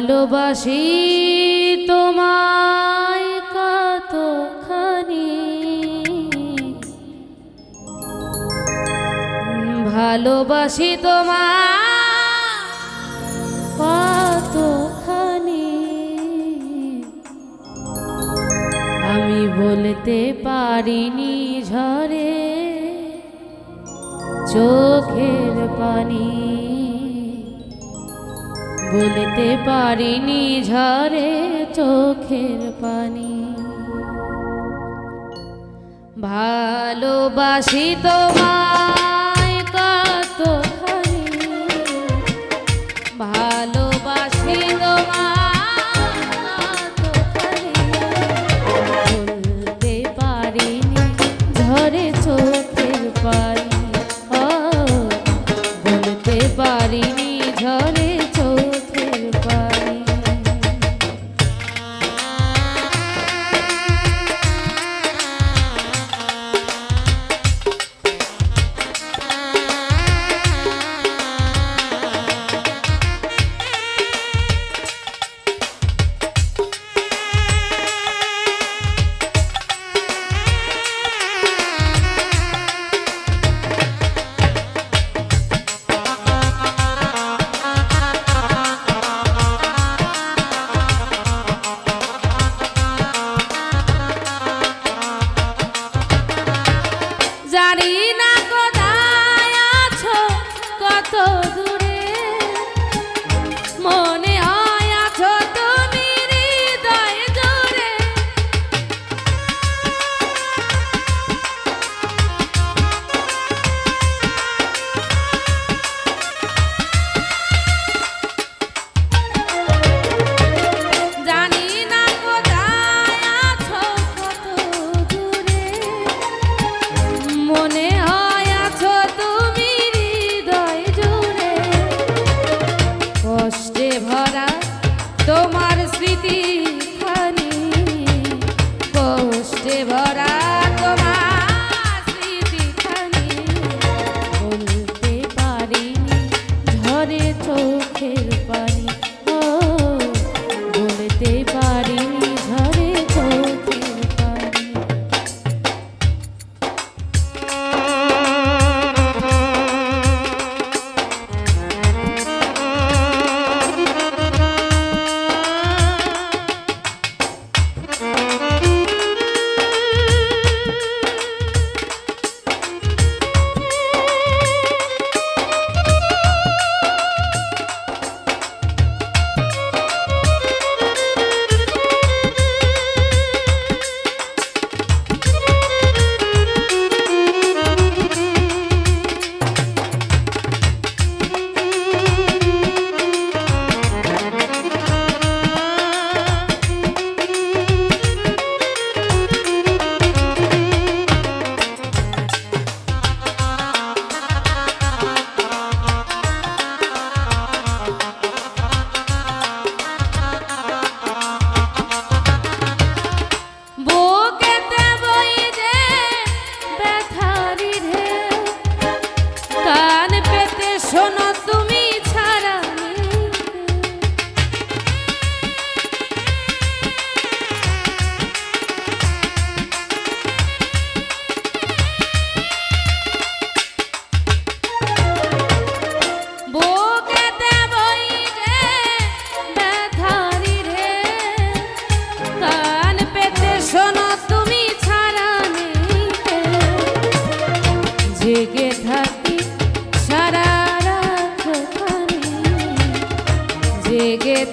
ভালোবাসি তোমায় কতখানি। ভালোবাসি তোমায় কতখানি। আমি বলতে পারিনি ঝরে চোখের পানি। বলতে পারিনি ঝরে চোখের পানি। ভালোবাসি তোমার Maria.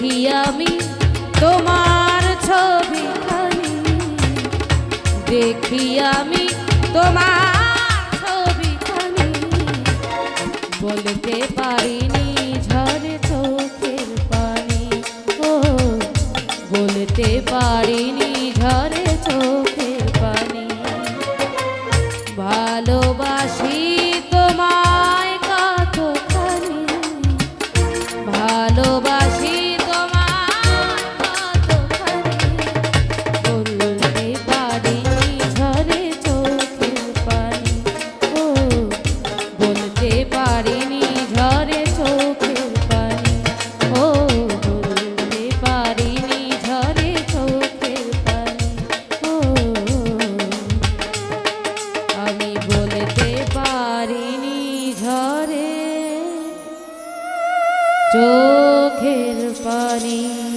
দেখি আমি তোমার ছবি দেখি আমি তোমার ছবি বলতে পারিনি ঝরে চোখের পানি। ও, বলতে পারিনি ঝরে চোখের পানি।